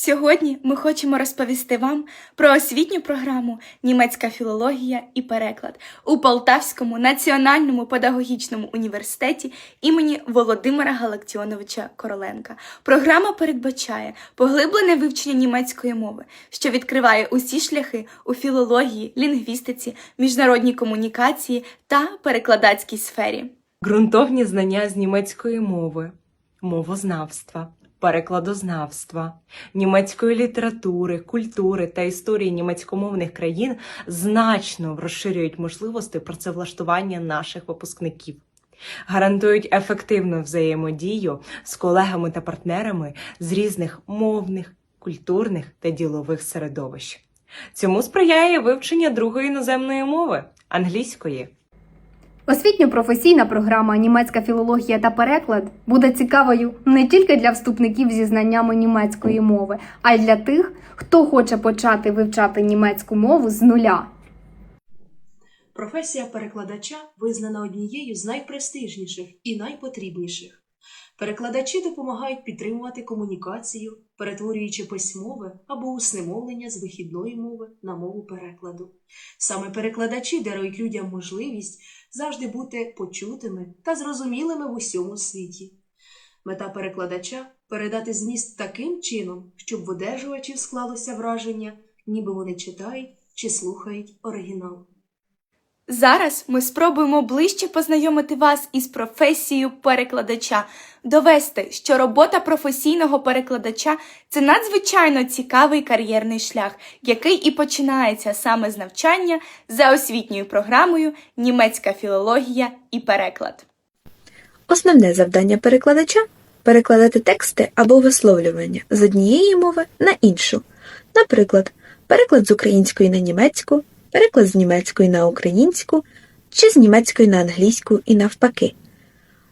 Сьогодні ми хочемо розповісти вам про освітню програму Німецька філологія і переклад у Полтавському національному педагогічному університеті імені Володимира Галактіоновича Короленка. Програма передбачає поглиблене вивчення німецької мови, що відкриває усі шляхи у філології, лінгвістиці, міжнародній комунікації та перекладацькій сфері. ґрунтовні знання з німецької мови, мовознавства, перекладознавства, німецької літератури, культури та історії німецькомовних країн значно розширюють можливості працевлаштування наших випускників. Гарантують ефективну взаємодію з колегами та партнерами з різних мовних, культурних та ділових середовищ. Цьому сприяє вивчення другої іноземної мови англійської. Освітньо-професійна програма Німецька філологія та переклад буде цікавою не тільки для вступників зі знаннями німецької мови, а й для тих, хто хоче почати вивчати німецьку мову з нуля. Професія перекладача визнана однією з найпрестижніших і найпотрібніших. Перекладачі допомагають підтримувати комунікацію, перетворюючи письмове або усне мовлення з вихідної мови на мову перекладу. Саме перекладачі дарують людям можливість завжди бути почутими та зрозумілими в усьому світі. Мета перекладача передати зміст таким чином, щоб в одержувачів склалося враження, ніби вони читають чи слухають оригінал. Зараз ми спробуємо ближче познайомити вас із професією перекладача, довести, що робота професійного перекладача це надзвичайно цікавий кар'єрний шлях, який і починається саме з навчання за освітньою програмою Німецька філологія і переклад. Основне завдання перекладача перекладати тексти або висловлювання з однієї мови на іншу. Наприклад, переклад з української на німецьку, переклад з німецької на українську чи з німецької на англійську і навпаки.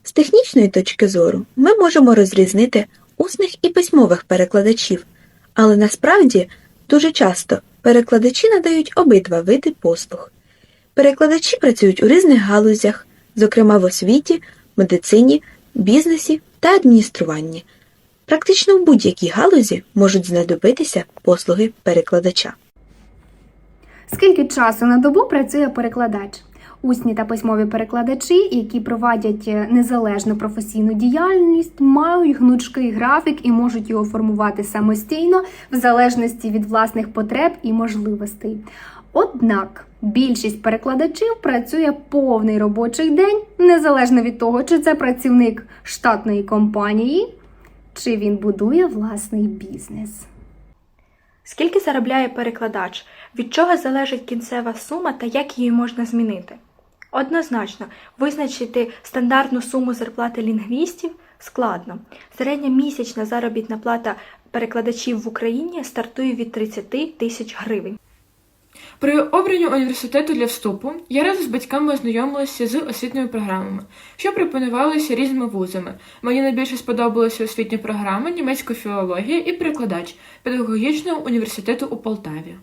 З технічної точки зору ми можемо розрізнити усних і письмових перекладачів, але насправді дуже часто перекладачі надають обидва види послуг. Перекладачі працюють у різних галузях, зокрема в освіті, медицині, бізнесі та адмініструванні. Практично в будь-якій галузі можуть знадобитися послуги перекладача. Скільки часу на добу працює перекладач? Усні та письмові перекладачі, які провадять е, незалежну професійну діяльність, мають гнучкий графік і можуть його формувати самостійно в залежності від власних потреб і можливостей. Однак більшість перекладачів працює повний робочий день, незалежно від того, чи це працівник штатної компанії, чи він будує власний бізнес. Скільки заробляє перекладач? Від чого залежить кінцева сума та як її можна змінити? Однозначно, визначити стандартну суму зарплати лінгвістів складно. Середня місячна заробітна плата перекладачів в Україні стартує від 30 тисяч гривень. При обранні університету для вступу я разом з батьками ознайомилася з освітніми програмами, що пропонувалися різними вузами. Мені найбільше сподобалася освітня програма німецька філологія і перекладач педагогічного університету у Полтаві.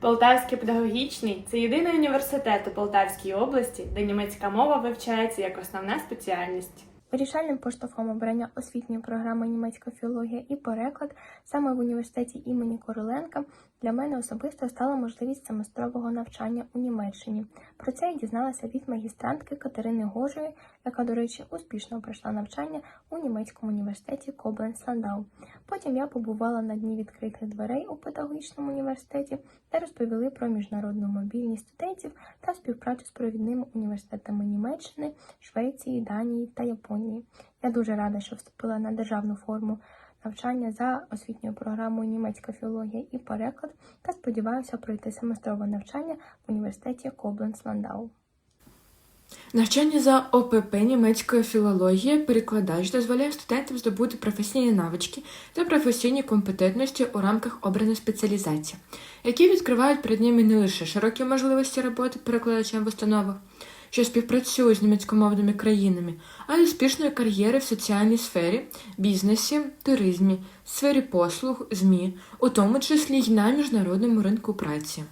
Полтавський педагогічний це єдиний університет у Полтавській області, де німецька мова вивчається як основна спеціальність. Вирішальним поштовхом обрання освітньої програми німецька філологія і переклад саме в університеті імені Короленка для мене особисто стала можливість семестрового навчання у Німеччині. Про це я дізналася від магістрантки Катерини Гожої, яка, до речі, успішно пройшла навчання у німецькому університеті Кобленц-Ландау. Потім я побувала на дні відкритих дверей у педагогічному університеті, де розповіли про міжнародну мобільність студентів та співпрацю з провідними університетами Німеччини, Швеції, Данії та Японії. Я дуже рада, що вступила на державну форму навчання за освітньою програмою німецька філологія і переклад та сподіваюся пройти семестрове навчання в університеті Кобленц-Ландау. Навчання за ОПП німецької філології перекладач дозволяє студентам здобути професійні навички та професійні компетентності у рамках обраної спеціалізації, які відкривають перед ними не лише широкі можливості роботи перекладачем в установах, що співпрацюють з німецькомовними країнами, а й успішної кар'єри в соціальній сфері, бізнесі, туризмі, сфері послуг, ЗМІ, у тому числі й на міжнародному ринку праці.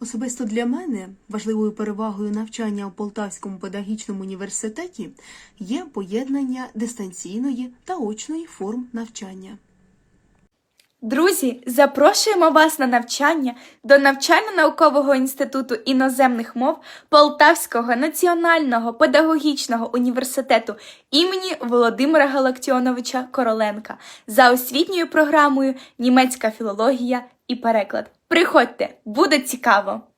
Особисто для мене важливою перевагою навчання у Полтавському педагогічному університеті є поєднання дистанційної та очної форм навчання. Друзі, запрошуємо вас на навчання до навчально-наукового інституту іноземних мов Полтавського національного педагогічного університету імені Володимира Галактіоновича Короленка за освітньою програмою Німецька філологія і переклад. Приходьте, буде цікаво!